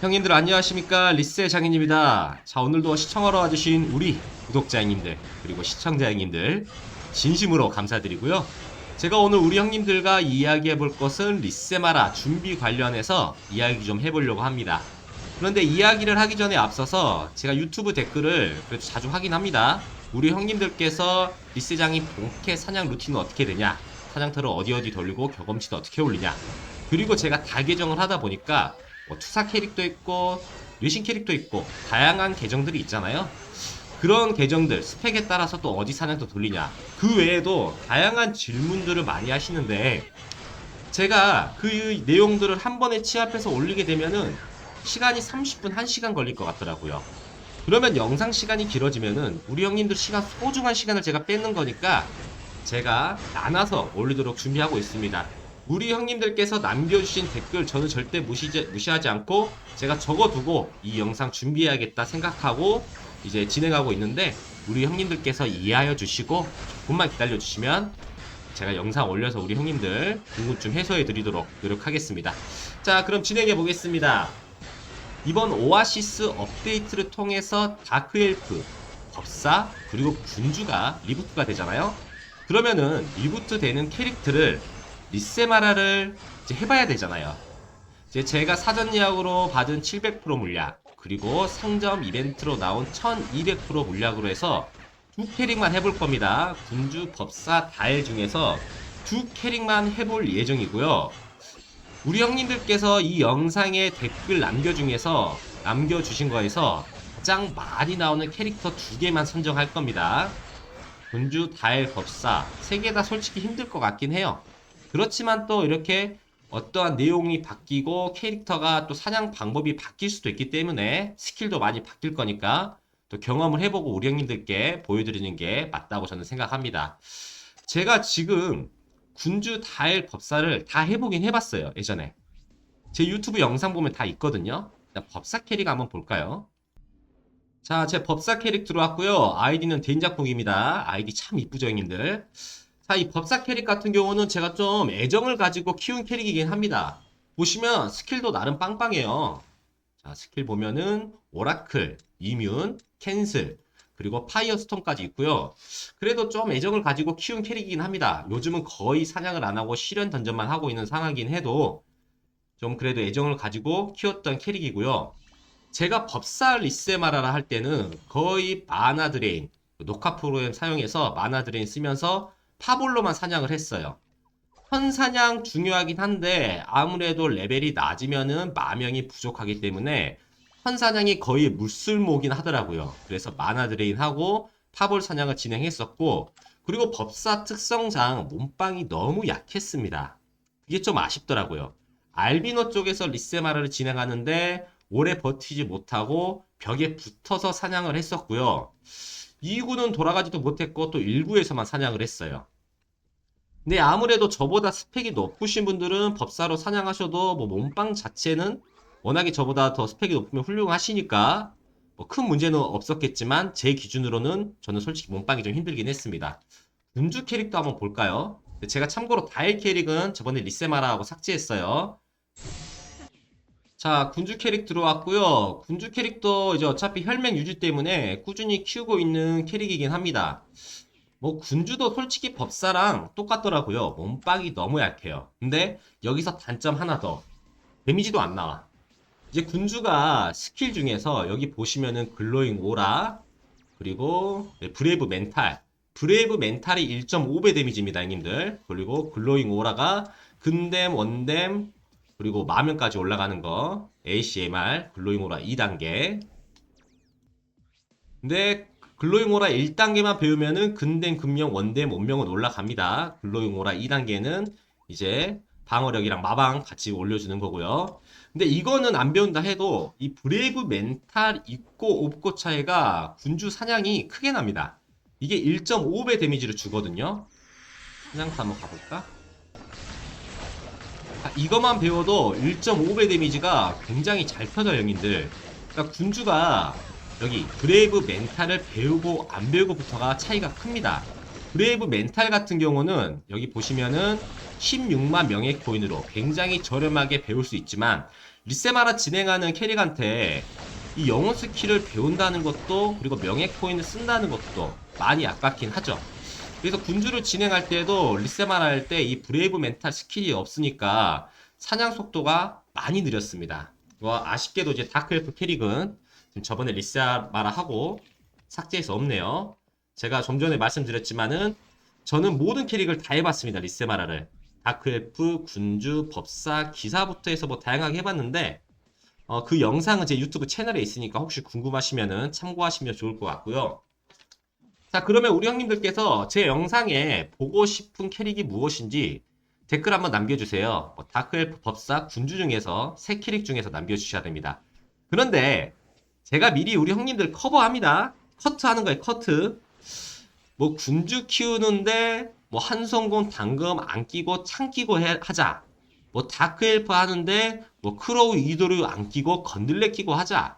형님들 안녕하십니까 리스의 장인입니다. 자 오늘도 시청하러 와주신 우리 구독자 형님들 그리고 시청자 형님들 진심으로 감사드리고요. 제가 오늘 우리 형님들과 이야기해 볼 것은 리세마라 준비 관련해서 이야기 좀 해보려고 합니다. 그런데 이야기를 하기 전에 앞서서 제가 유튜브 댓글을 그래도 자주 확인합니다. 우리 형님들께서 리세장이 본캐 사냥 루틴은 어떻게 되냐? 사냥터를 어디 어디 돌리고 경험치도 어떻게 올리냐? 그리고 제가 다 계정을 하다 보니까 뭐 투사 캐릭도 있고 뇌신 캐릭도 있고 다양한 계정들이 있잖아요. 그런 계정들 스펙에 따라서 또 어디 사냥터 돌리냐 그 외에도 다양한 질문들을 많이 하시는데 제가 그 내용들을 한 번에 취합해서 올리게 되면은 시간이 30분 1시간 걸릴 것 같더라고요. 그러면 영상 시간이 길어지면은 우리 형님들 시간 소중한 시간을 제가 뺏는 거니까 제가 나눠서 올리도록 준비하고 있습니다. 우리 형님들께서 남겨주신 댓글 저는 절대 무시지, 무시하지 않고 제가 적어두고 이 영상 준비해야겠다 생각하고 이제 진행하고 있는데 우리 형님들께서 이해하여 주시고 조금만 기다려 주시면 제가 영상 올려서 우리 형님들 궁금증 해소해 드리도록 노력하겠습니다. 자, 그럼 진행해 보겠습니다. 이번 오아시스 업데이트를 통해서 다크엘프, 법사, 그리고 군주가 리부트가 되잖아요. 그러면은 리부트 되는 캐릭터를 리세마라를 이제 해봐야 되잖아요. 이제 제가 사전 예약으로 받은 700% 물약, 그리고 상점 이벤트로 나온 1200% 물약으로 해서 두 캐릭만 해볼 겁니다. 군주, 법사, 다엘 중에서 두 캐릭만 해볼 예정이고요. 우리 형님들께서 이 영상에 댓글 남겨 중에서 남겨주신 거에서 가장 많이 나오는 캐릭터 두 개만 선정할 겁니다. 군주, 다엘, 법사 세 개 다 솔직히 힘들 것 같긴 해요. 그렇지만 또 이렇게 어떠한 내용이 바뀌고 캐릭터가 또 사냥 방법이 바뀔 수도 있기 때문에 스킬도 많이 바뀔 거니까 또 경험을 해보고 우리 형님들께 보여드리는 게 맞다고 저는 생각합니다. 제가 지금 군주 다엘 법사를 다 해보긴 해봤어요 예전에. 제 유튜브 영상 보면 다 있거든요. 법사 캐릭 한번 볼까요? 자 제 법사 캐릭 들어왔고요. 아이디는 대인작품입니다. 아이디 참 이쁘죠 형님들 자 이 법사 캐릭 같은 경우는 제가 좀 애정을 가지고 키운 캐릭이긴 합니다 보시면 스킬도 나름 빵빵해요 자 스킬 보면은 오라클, 이뮨, 캔슬 그리고 파이어스톰까지 있고요. 그래도 좀 애정을 가지고 키운 캐릭이긴 합니다. 요즘은 거의 사냥을 안 하고 실현 던전만 하고 있는 상황이긴 해도 좀 그래도 애정을 가지고 키웠던 캐릭이고요. 제가 법사 리세마라라 할 때는 거의 마나 드레인, 녹화 프로그램 사용해서 마나 드레인 쓰면서 파볼로만 사냥을 했어요. 현사냥 중요하긴 한데 아무래도 레벨이 낮으면은 마명이 부족하기 때문에 현사냥이 거의 물술모긴 하더라고요. 그래서 마나 드레인하고 파볼 사냥을 진행했었고 그리고 법사 특성상 몸빵이 너무 약했습니다. 그게 좀 아쉽더라고요. 알비노 쪽에서 리세마라를 진행하는데 오래 버티지 못하고 벽에 붙어서 사냥을 했었고요. 2구는 돌아가지도 못했고 또 1구에서만 사냥을 했어요. 근데 아무래도 저보다 스펙이 높으신 분들은 법사로 사냥하셔도 뭐 몸빵 자체는 워낙에 저보다 더 스펙이 높으면 훌륭하시니까 뭐 큰 문제는 없었겠지만 제 기준으로는 저는 솔직히 몸빵이 좀 힘들긴 했습니다. 군주 캐릭도 한번 볼까요? 제가 참고로 다일 캐릭은 저번에 리세마라하고 삭제했어요. 자, 군주 캐릭 들어왔고요. 군주 캐릭도 이제 어차피 혈맹 유지 때문에 꾸준히 키우고 있는 캐릭이긴 합니다. 뭐 군주도 솔직히 법사랑 똑같더라고요. 몸빵이 너무 약해요. 근데 여기서 단점 하나 더. 데미지도 안 나와. 이제 군주가 스킬 중에서 여기 보시면은 글로잉 오라 그리고 네, 브레이브 멘탈 브레이브 멘탈이 1.5배 데미지입니다 형님들 그리고 글로잉 오라가 근댐 원댐 그리고 마면까지 올라가는 거 ACMR 글로잉 오라 2단계 근데 글로잉 오라 1단계만 배우면은 근댐 금명 원댐 원명은 올라갑니다 글로잉 오라 2단계는 이제 방어력이랑 마방 같이 올려주는 거고요. 근데 이거는 안 배운다 해도 이 브레이브 멘탈 있고 없고 차이가 군주 사냥이 크게 납니다. 이게 1.5배 데미지를 주거든요. 사냥터 한번 가볼까? 아, 이것만 배워도 1.5배 데미지가 굉장히 잘 펴져요, 형님들. 그러니까 군주가 여기 브레이브 멘탈을 배우고 안 배우고부터가 차이가 큽니다. 브레이브 멘탈 같은 경우는 여기 보시면은 16만 명의 코인으로 굉장히 저렴하게 배울 수 있지만 리세마라 진행하는 캐릭한테 이 영혼 스킬을 배운다는 것도 그리고 명예 코인을 쓴다는 것도 많이 아깝긴 하죠. 그래서 군주를 진행할 때도 리세마라 할때 이 브레이브 멘탈 스킬이 없으니까 사냥 속도가 많이 느렸습니다. 뭐 아쉽게도 이제 다크엘프 캐릭은 저번에 리세마라 하고 삭제해서 없네요. 제가 좀 전에 말씀드렸지만은 저는 모든 캐릭을 다 해봤습니다. 리세마라를. 다크엘프, 군주, 법사, 기사부터 해서 뭐 다양하게 해봤는데 어, 그 영상은 제 유튜브 채널에 있으니까 혹시 궁금하시면은 참고하시면 좋을 것 같고요. 자, 그러면 우리 형님들께서 제 영상에 보고 싶은 캐릭이 무엇인지 댓글 한번 남겨주세요. 뭐 다크엘프, 법사, 군주 중에서 세 캐릭 중에서 남겨주셔야 됩니다. 그런데 제가 미리 우리 형님들 커버합니다. 커트하는 거예요, 커트. 뭐 군주 키우는데 뭐 한성곤 당금 안 끼고 창 끼고 해- 하자. 뭐 다크엘프 하는데 뭐 크로우 이도류 안 끼고 건들레 끼고 하자.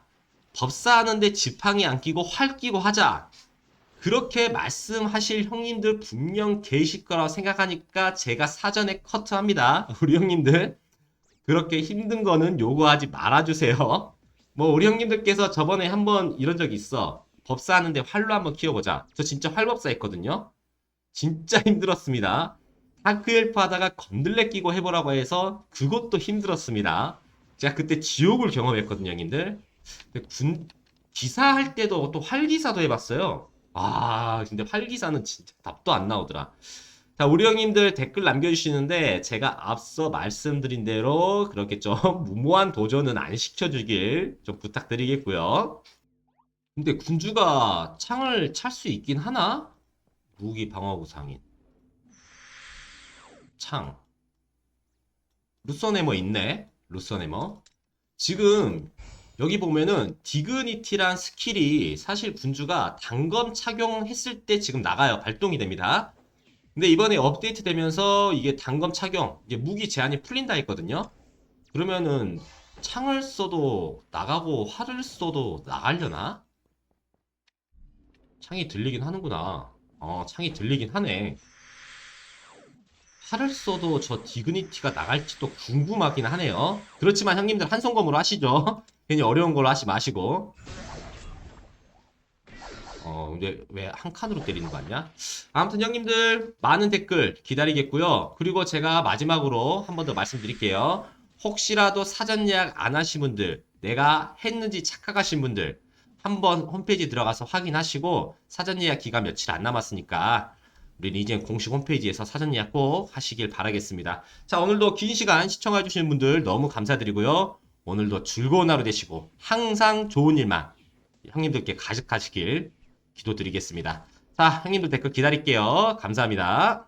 법사 하는데 지팡이 안 끼고 활 끼고 하자. 그렇게 말씀하실 형님들 분명 계실 거라고 생각하니까 제가 사전에 커트합니다. 우리 형님들. 그렇게 힘든 거는 요구하지 말아주세요. 뭐 우리 형님들께서 저번에 한번 이런 적 있어. 법사 하는데 활로 한번 키워보자. 저 진짜 활법사 했거든요. 진짜 힘들었습니다. 다크엘프 하다가 건들레 끼고 해보라고 해서 그것도 힘들었습니다. 제가 그때 지옥을 경험했거든요, 형님들. 군 기사 할 때도 또 활기사도 해봤어요. 아, 근데 활기사는 진짜 답도 안 나오더라. 자, 우리 형님들 댓글 남겨주시는데 제가 앞서 말씀드린 대로 그렇게 좀 무모한 도전은 안 시켜주길 좀 부탁드리겠고요. 근데 군주가 창을 찰 수 있긴 하나? 무기 방어구 상인. 창. 루서네머 있네. 루서네머. 지금 여기 보면은 디그니티란 스킬이 사실 군주가 단검 착용했을 때 지금 나가요. 발동이 됩니다. 근데 이번에 업데이트 되면서 이게 단검 착용, 이게 무기 제한이 풀린다 했거든요. 그러면은 창을 써도 나가고 활을 써도 나가려나? 창이 들리긴 하는구나. 어, 창이 들리긴 하네. 활을 써도 저 디그니티가 나갈지도 궁금하긴 하네요. 그렇지만 형님들 한성검으로 하시죠. 괜히 어려운 걸로 하지 마시고. 어, 근데 왜 한 칸으로 때리는 거 아니야? 아무튼 형님들 많은 댓글 기다리겠고요. 그리고 제가 마지막으로 한 번 더 말씀드릴게요. 혹시라도 사전 예약 안 하신 분들, 내가 했는지 착각하신 분들, 한번 홈페이지 들어가서 확인하시고 사전 예약 기간 며칠 안 남았으니까 우리 리젠 공식 홈페이지에서 사전 예약 꼭 하시길 바라겠습니다. 자, 오늘도 긴 시간 시청해주시는 분들 너무 감사드리고요. 오늘도 즐거운 하루 되시고 항상 좋은 일만 형님들께 가득하시길 기도드리겠습니다. 자, 형님들 댓글 기다릴게요. 감사합니다.